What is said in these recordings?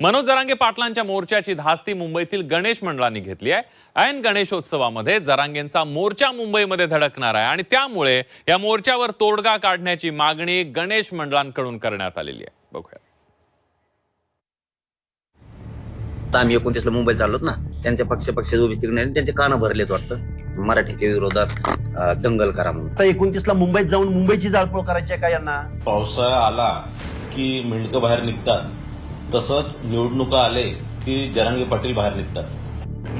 मनोज जरांगे पाटलांच्या मोर्चाची धास्ती मुंबईतील गणेश मंडळांनी घेतली आहे. ऐन गणेशोत्सवामध्ये जरांगेंचा मोर्चा मुंबईमध्ये धडकणार आहे आणि त्यामुळे या मोर्चावर तोडगा काढण्याची मागणी गणेश मंडळांकडून करण्यात आलेली आहे. बघूया. आम्ही एकोणतीसला मुंबईत चाललोत ना त्यांच्या पक्ष पक्षाचे उभी तिकडे त्यांचे कानं भरलेत वाटतं. मराठीच्या विरोधात दंगल करा म्हणून. आता एकोणतीसला मुंबईत जाऊन मुंबईची जाळपोळ करायची आहे का यांना? पावसाळा आला की मेंढकं बाहेर निघतात. तसंच निवडणुका आले की जरांगे पाटील बाहेर निघतात.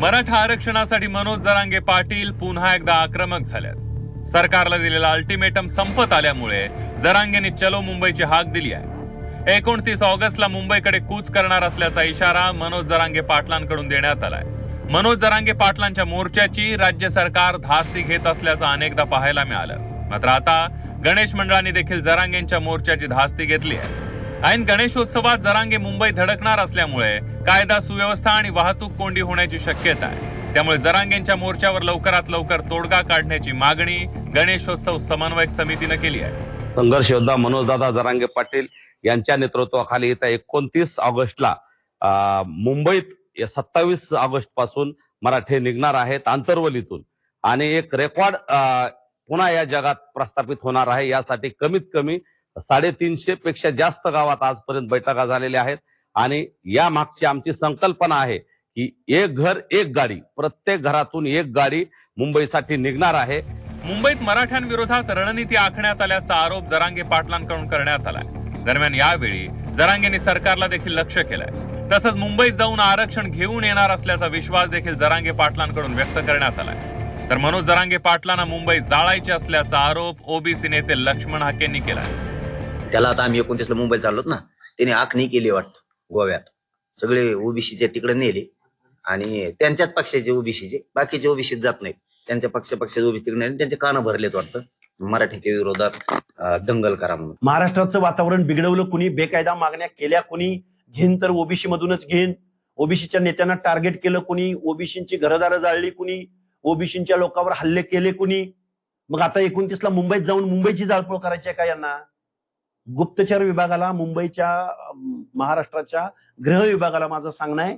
मराठा आरक्षणासाठी मनोज जरांगे पाटील पुन्हा एकदा आक्रमक झाल्यात. सरकारला दिलेला अल्टिमेटम संपत आल्यामुळे जरांगेने चलो मुंबईची हाक दिली आहे. एकोणतीस ऑगस्टला मुंबईकडे कूच करणार असल्याचा इशारा मनोज जरांगे पाटलांकडून देण्यात आलाय. मनोज जरांगे पाटलांच्या मोर्चाची राज्य सरकार धास्ती घेत असल्याचं अनेकदा पाहायला मिळालं. मात्र आता गणेश मंडळांनी देखील जरांगेंच्या मोर्चाची धास्ती घेतली आहे. ऐन गणेशोत्सवात जरांगे मुंबईत धडकणार असल्यामुळे कायदा सुव्यवस्था आणि वाहतूक कोंडी होण्याची शक्यता आहे. त्यामुळे जरांगेंच्या मोर्चावर लवकरात लवकर तोडगा काढण्याची मागणी गणेशोत्सव समन्वयक समितीनं केली आहे. संघर्ष योद्धा मनोजदादा जरांगे पाटील यांच्या नेतृत्वाखाली येत्या एकोणतीस ऑगस्टला अं, मुंबईत सत्तावीस ऑगस्टपासून मराठे निघणार आहेत आंतरवलीतून. आणि एक रेकॉर्ड अं, पुन्हा या जगात प्रस्थापित होणार आहे. यासाठी कमीत कमी साडेतीनशे पेक्षा जास्त गावात आजपर्यंत बैठका झालेल्या आहेत. आणि या मागची आमची संकल्पना आहे की एक घर एक गाडी प्रत्येक घरातून एक गाडी मुंबईसाठी निघणार आहे. मुंबईत मराठ्यांविरोधात रणनीती आखण्यात आल्याचा आरोप जरांगे पाटलांकडून करण्यात आलाय. दरम्यान यावेळी जरांगेंनी सरकारला देखील लक्ष केलंय. तसंच मुंबईत जाऊन आरक्षण घेऊन येणार असल्याचा विश्वास देखील जरांगे पाटलांकडून व्यक्त करण्यात आलाय. तर मनोज जरांगे पाटलांना मुंबई जाळायची असल्याचा आरोप ओबीसी नेते लक्ष्मण हाकेंनी केला त्याला आता आम्ही एकोणतीसला मुंबईत चाललोत ना त्याने आखणी केली वाटतं गोव्यात. सगळे ओबीसीचे तिकडे नेले आणि त्यांच्याच पक्षाचे ओबीसीचे बाकीचे ओबीसीत जात नाहीत. त्यांच्या पक्ष पक्षाचे ओबीसी तिकडे नेले त्यांचे कानं भरलेत वाटतं. मराठीच्या विरोधात दंगल करा म्हणून. महाराष्ट्राचं वातावरण बिघडवलं कुणी बेकायदा मागण्या केल्या कुणी घेईन तर ओबीसी मधूनच घेईन. ओबीसीच्या नेत्यांना टार्गेट केलं कुणी ओबीसीची घरदारं जाळली कुणी ओबीसीच्या लोकांवर हल्ले केले कुणी. मग आता एकोणतीसला मुंबईत जाऊन मुंबईची जाळपोळ करायची आहे का यांना? गुप्तचर विभागाला मुंबईच्या महाराष्ट्राच्या गृह विभागाला माझं सांगणं आहे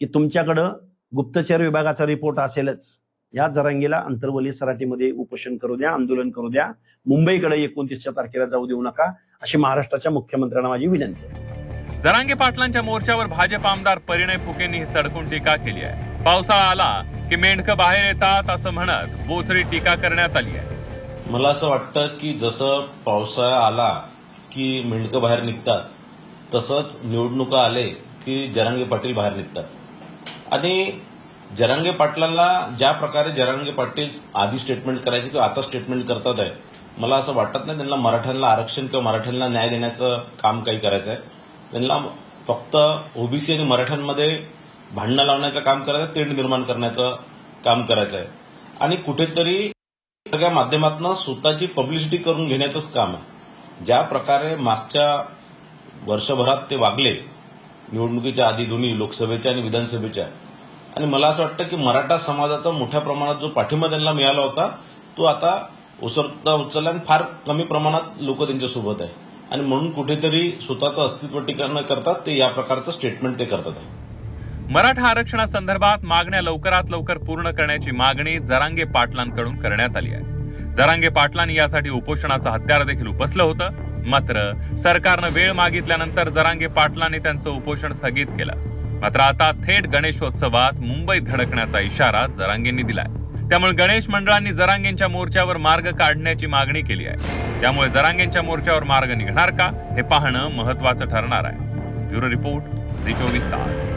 की तुमच्याकडं गुप्तचर विभागाचा रिपोर्ट असेलच. या जरांगीला अंतर्वली सराटीमध्ये उपोषण करू द्या आंदोलन करू द्या. मुंबईकडे एकोणतीसच्या तारखेला जाऊ देऊ नका अशी महाराष्ट्राच्या मुख्यमंत्र्यांना माझी विनंती आहे. जरांगे पाटलांच्या मोर्चावर भाजप आमदार परिणय फुकेंनी सडकून टीका केली आहे. पावसाळा आला की मेंढकं बाहेर येतात असं म्हणत बोचरी टीका करण्यात आली आहे. मला असं वाटतं की जसं पावसाळा आला की मेंढकं बाहेर निघतात तसंच निवडणुका आले की जरांगे पाटील बाहेर निघतात. आणि जरांगे पाटलांना ज्या प्रकारे जरांगे पाटील आधी स्टेटमेंट करायचे किंवा आता स्टेटमेंट करतात आहे मला असं वाटत नाही त्यांना मराठ्यांना आरक्षण किंवा मराठ्यांना न्याय देण्याचं काम काही करायचं आहे. त्यांना फक्त ओबीसी आणि मराठ्यांमध्ये भांडणं लावण्याचं काम करायचं तेढ निर्माण करण्याचं काम करायचं आहे. आणि कुठेतरी सगळ्या माध्यमातून स्वतःची पब्लिसिटी करून घेण्याचंच काम आहे. ज्या प्रकारे मागच्या वर्षभरात ते वागले निवडणुकीच्या आधी दोन्ही लोकसभेच्या आणि विधानसभेच्या आणि मला असं वाटतं की मराठा समाजाचा मोठ्या प्रमाणात जो पाठिंबा त्यांना मिळाला होता तो आता उसरता उचलला आणि फार कमी प्रमाणात लोक त्यांच्यासोबत आहे. आणि म्हणून कुठेतरी स्वतःचं अस्तित्व टिकाण करतात ते या प्रकारचं स्टेटमेंट ते करतात आहे. मराठा आरक्षणासंदर्भात मागण्या लवकरात लवकर पूर्ण करण्याची मागणी जरांगे पाटलांकडून करण्यात आली आहे. जरांगे पाटलांनी यासाठी उपोषणाचं हत्यार देखील उपसलं होतं. मात्र सरकारनं वेळ मागितल्यानंतर जरांगे पाटलांनी त्यांचं उपोषण स्थगित केलं. मात्र आता थेट गणेशोत्सवात मुंबईत धडकण्याचा इशारा जरांगेंनी दिलाय. त्यामुळे गणेश मंडळांनी जरांगेंच्या मोर्चावर मार्ग काढण्याची मागणी केली आहे. त्यामुळे जरांगेंच्या मोर्चावर मार्ग निघणार का हे पाहणं महत्वाचं ठरणार आहे. ब्युरो रिपोर्ट झी चोवीस तास.